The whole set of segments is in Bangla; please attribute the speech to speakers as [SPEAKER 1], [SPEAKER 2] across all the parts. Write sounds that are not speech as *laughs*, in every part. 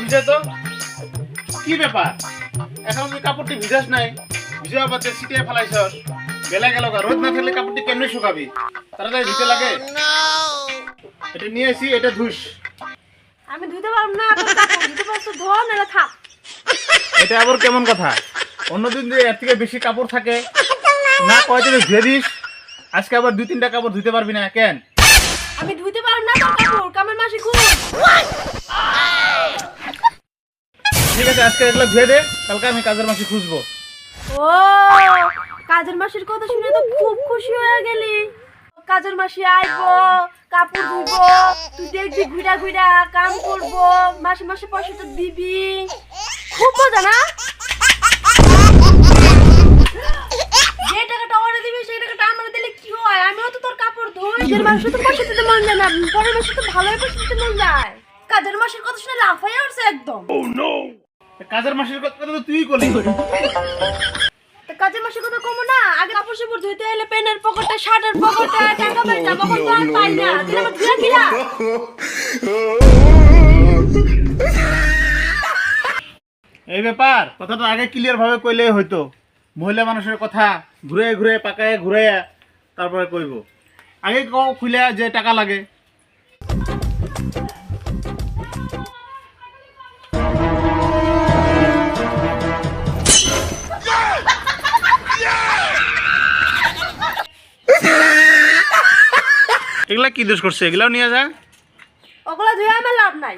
[SPEAKER 1] ভিজে তো? কি ব্যাপার? এখন কাপড়টি ভিজাস নাই ভিজা ছিটিয়ে ফেলাইছ বেলা গেল রোদ না থাকলে কাপড়টি কেমনে শুকাবি? তাড়াতাড়ি ধুতে লাগে। এটা নিয়ে আসি এটা ধুস।
[SPEAKER 2] আমি পারব না পারছ ধো নাহলে থাক।
[SPEAKER 1] এটা আবার কেমন কথা? অন্যদিন যে এর থেকে বেশি কাপড় থাকে না কয় তুমি ধুয়ে দিস। আজকে আবার দুই তিনটা কাপড় ধুতে পারবি না কেন?
[SPEAKER 2] আমি ধুতে পারব না কাপড় কামের মাসি খুব
[SPEAKER 1] ঠিক আজকে এগুলো ধুয়ে দে কালকে আমি কাজের মাসি খুঁজবো।
[SPEAKER 2] ও কাজের মাসির কথা শুনে তো খুব খুশি হয়ে গেলি। কাজের মাসি আইবো কাপড় ধুইবো তুই দেখবি ঘুরা ঘুরা কাম করব মাসে মাসে পয়সাটা দিবি। খুব মজা না? যে টাকাটা অর্ডার দিবি সেই টাকাটা আমরা দিলে কি হয়? আমিও তো তোর কাপড় ধুই। কাজের মাসে তো পয়সা দিতে মন যায় না পরের মাসে তো ভালোই পয়সা দিতে মন যায়। কাজের মাসের কথা শুনে লাফাই উঠছে একদম।
[SPEAKER 1] কাজের মাসির কথা তো তুই করলি।
[SPEAKER 2] তো কাজের মাসের কথা কমো না আগে কাপড় চোপড় ধুইতে এলে পেনের পকেটে শার্টের পকেটে টাকা কাপড় আর পাই না। দিলে আমার ধুয়ে কিনা
[SPEAKER 1] এই ব্যাপার কথাটা আগে ক্লিয়ার ভাবে কইলে হয়তো মহিলা মানুষের কথা ঘুরে ঘুরে পাকায় ঘুরে তারপরে কইব। আগে কও খুলে যে টাকা লাগে। এগুলা কি দোষ করছে? এগুলাও নিয়ে যা।
[SPEAKER 2] ওগুলো ধুয়ে আমার লাভ নাই।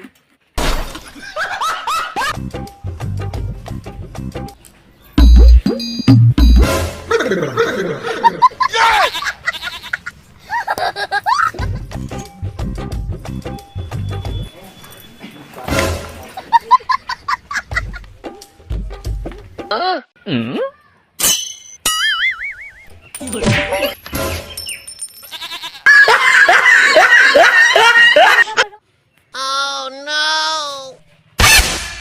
[SPEAKER 2] *laughs*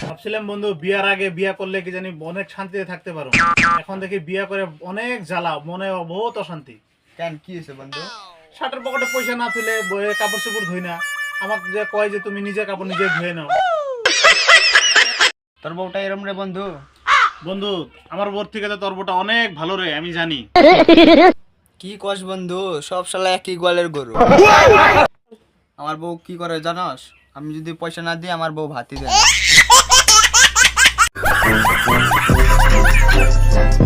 [SPEAKER 1] ভাবছিলাম বন্ধু বিয়ার আগে বিয়া করলে কি জানি অনেক শান্তিতে থাকতে পারো এখন দেখি বিয়া করে অনেক জ্বালা মনে বহুত অশান্তি।
[SPEAKER 3] কেন কি হয়েছে বন্ধু?
[SPEAKER 1] শার্টের পকেটে পয়সা না তুলে বইয়ে কাপড় চোপড় ধুই না। আমাকে যে কয় যে তুমি নিজে কাপড় নিজে ধুয়ে নাও।
[SPEAKER 3] তোর বউটা এরম রে বন্ধু?
[SPEAKER 1] বন্ধু আমার বোর থেকে তো তোর বউটা অনেক ভালো রে আমি জানি।
[SPEAKER 3] কি কস বন্ধু সব শালা একই গোয়ালের গরু। আমার বউ কি করে জানস? আমি যদি পয়সা না দিই আমার বউ ভাতি দেয় Thank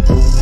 [SPEAKER 3] you.